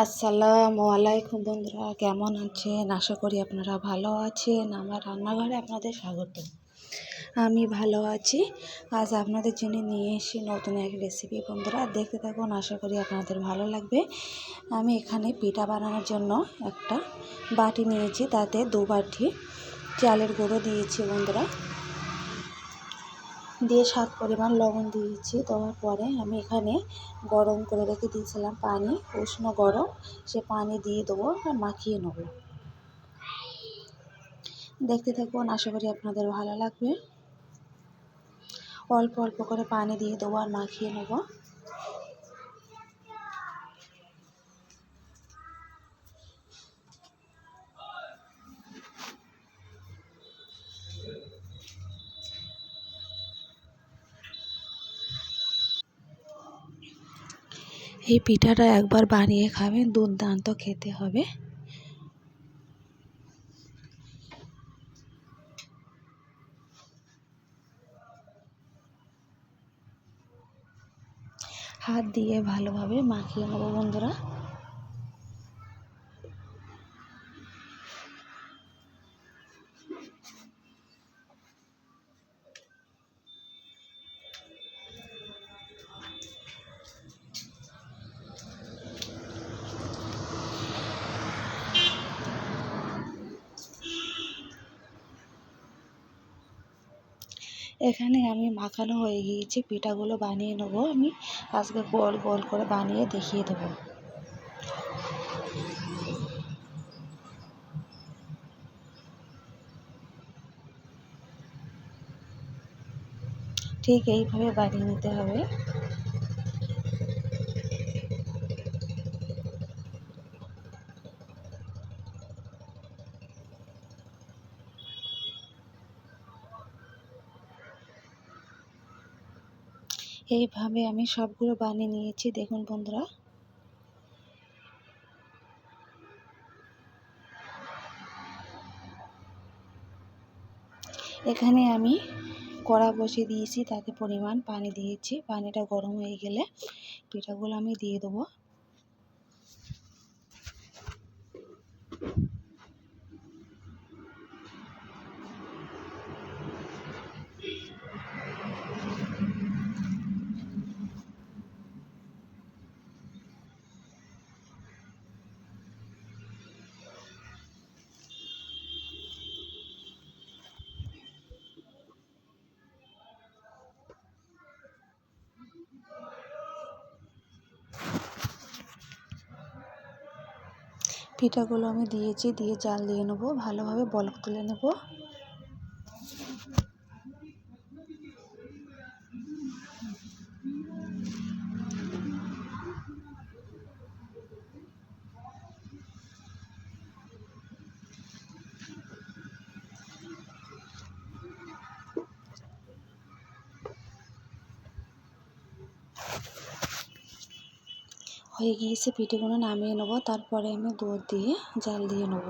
আসসালামু আলাইকুম বন্ধুরা, কেমন আছেন? আশা করি আপনারা ভালো আছেন। আমার রান্নাঘরে আপনাদের স্বাগত। আমি ভালো আছি। আজ আপনাদের জন্য নিয়ে এসে নতুন এক রেসিপি বন্ধুরা, দেখতে থাকুন, আশা করি আপনাদের ভালো লাগবে। আমি এখানে পিঠা বানানোর জন্য একটা বাটি নিয়েছি, তাতে দু বাটি চালের গুঁড়ো দিয়েছি বন্ধুরা। দিয়ে স্বাদ পরিমাণ লবণ দিয়েছি। দেওয়ার পরে আমি এখানে গরম করে রেখে দিয়েছিলাম পানি, উষ্ণ গরম। সে পানি দিয়ে দেবো আর মাখিয়ে নেব। দেখতে থাকুন, আশা করি আপনাদের ভালো লাগবে। অল্প অল্প করে পানি দিয়ে দেবো আর মাখিয়ে নেব। এই পিঠাটা একবার বানিয়ে খাবেন দুর্দান্ত খেতে হবে। হাত দিয়ে ভালোভাবে মাখিয়ে নেব বন্ধুরা। এখানে আমি মাখানো হয়ে গিয়েছে, পিঠাগুলো বানিয়ে নেব। আমি আজকে গোল গোল করে বানিয়ে দেখিয়ে দেবো। ঠিক এইভাবে বানিয়ে নিতে হবে। এইভাবে আমি সবগুলো বানিয়ে নিয়েছি, দেখুন বন্ধুরা। এখানে আমি কড়া বসিয়ে দিয়েছি, তাতে পরিমাণ পানি দিয়েছি। পানিটা গরম হয়ে গেলে পিঠাগুলো আমি দিয়ে দেবো। পিঠাগুলো আমি দিয়েছি দিয়ে জাল দিয়ে নেব ভালোভাবে বলক তুলে নেব। হয়ে গিয়েছে, পিঠেগুলো নামিয়ে নেব। তারপরে আমি দুধ দিয়ে জাল দিয়ে নেব।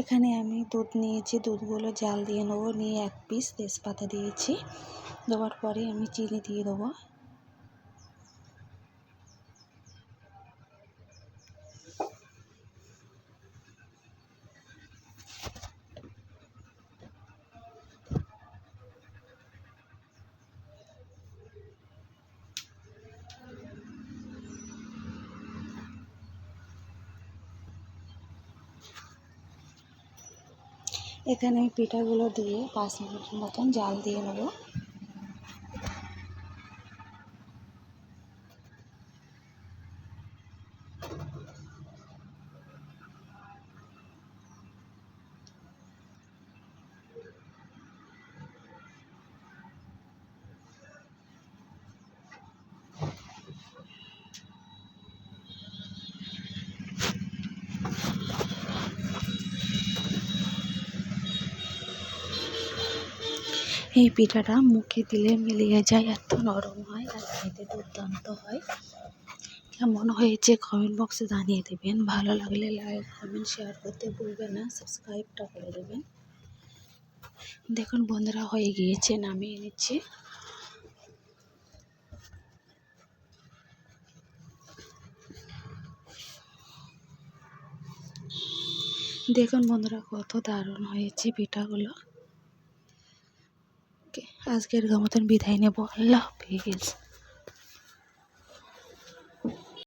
এখানে আমি দুধ নিয়েছি, দুধগুলো জাল দিয়ে নেব। নিয়ে এক পিস তেজপাতা দিয়েছি। দেওয়ার পরে আমি চিনি দিয়ে দেবো। এখানে আমি পিঠাগুলো দিয়ে পাঁচ মিনিট মতন জাল দিয়ে নেব। এই পিঠাটা মুখে দিলে মিলিয়ে যায়, এত নরম হয় আর খেতে দুর্দান্ত হয়। কেমন হয়েছে কমেন্ট বক্সে জানিয়ে দেবেন। ভালো লাগলে লাইক কমেন্ট শেয়ার করতে ভুলবেন না। সাবস্ক্রাইবটা করে দেবেন। দেখুন বন্ধুরা, হয়ে গিয়েছে, নামিয়ে নিচ্ছি। দেখুন বন্ধুরা, কত দারুণ হয়েছে পিঠাগুলো। আজকের মতন বিদায় নেব। আল্লাহ হাফিজ।